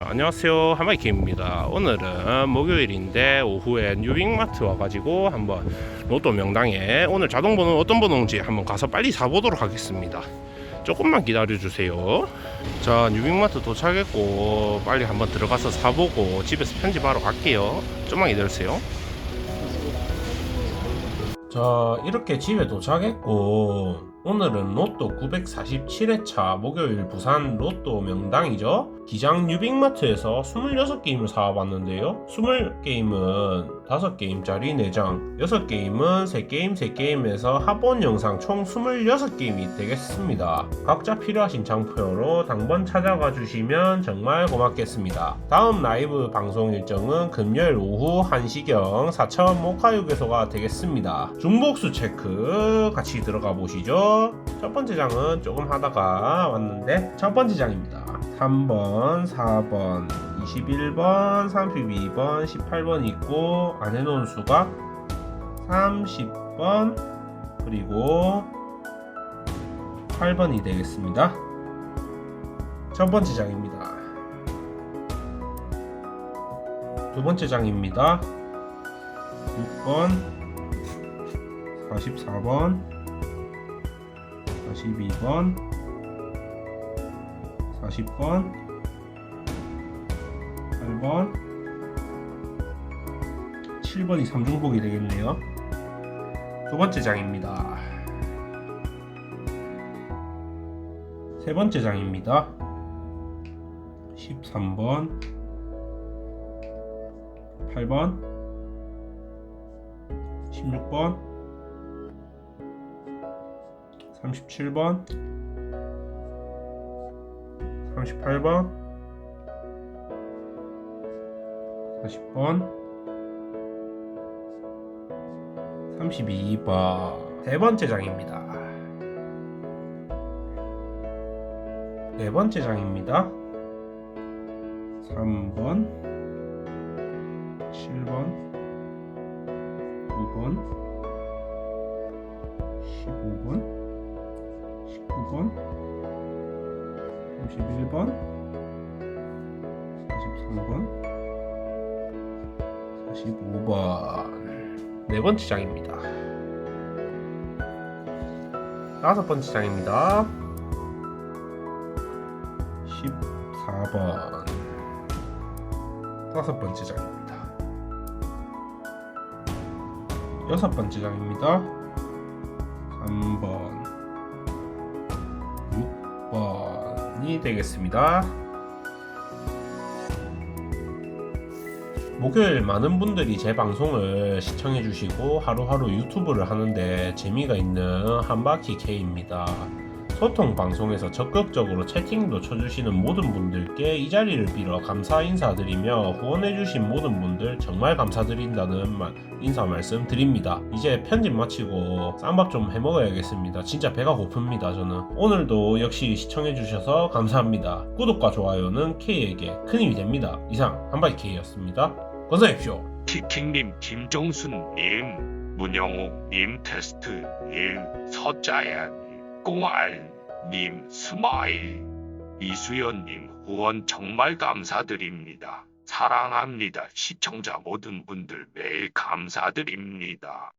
안녕하세요. 하마이킴입니다. 오늘은 목요일인데 오후에 뉴빅마트 와가지고 한번 로또 명당에 오늘 자동번호 어떤 번호인지 한번 가서 빨리 사보도록 하겠습니다. 조금만 기다려주세요. 자 뉴빅마트 도착했고 빨리 한번 들어가서 사보고 집에서 편집하러 갈게요. 좀만 기다려주세요. 자 이렇게 집에 도착했고 오늘은 로또 947회차 목요일 부산 로또 명당이죠. 기장 뉴빅마트에서 26게임을 사와봤는데요. 20게임은 5게임짜리 4장 6게임은 3게임 3게임에서 합본 영상 총 26게임이 되겠습니다. 각자 필요하신 장표로 당번 찾아가 주시면 정말 고맙겠습니다. 다음 라이브 방송 일정은 금요일 오후 1시경 4천 모카유괴소가 되겠습니다. 중복수 체크 같이 들어가 보시죠 첫 번째 장은 조금 하다가 왔는데 첫 번째 장입니다. 3번 4번 21번 32번 18번 있고 안 해놓은 수가 30번 그리고 8번이 되겠습니다. 첫 번째 장입니다. 두 번째 장입니다. 6번 44번 42번 40번 8번 7번이 3중복이 되겠네요. 두 번째 장입니다. 세 번째 장입니다. 13번 8번 16번 37번 38번 40번 32번. 세 번째 장입니다. 네 번째 장입니다. 3번 7번 9번 15번 19번? 31번. 43번 45번. 네 번째 장입니다. 다섯 번째 장입니다. 14번. 다섯 번째 장입니다. 여섯 번째 장입니다 6번이 되겠습니다. 목요일 많은 분들이 제 방송을 시청해 주시고 하루하루 유튜브를 하는데 재미가 있는 한바퀴 K입니다. 소통 방송에서 적극적으로 채팅도 쳐주시는 모든 분들께 이 자리를 빌어 감사 인사드리며 후원해주신 모든 분들 정말 감사드린다는 말, 인사 말씀 드립니다. 이제 편집 마치고 쌈밥 좀 해먹어야겠습니다. 진짜 배가 고픕니다. 저는 오늘도 역시 시청해주셔서 감사합니다. 구독과 좋아요는 K에게 큰 힘이 됩니다. 이상 한바이 K였습니다. 건강하십시오. 키킹님, 김종순님, 문영욱님, 테스트님, 서자야님, 꽁알님, 스마일, 이수연님 후원 정말 감사드립니다. 사랑합니다. 시청자 모든 분들 매일 감사드립니다.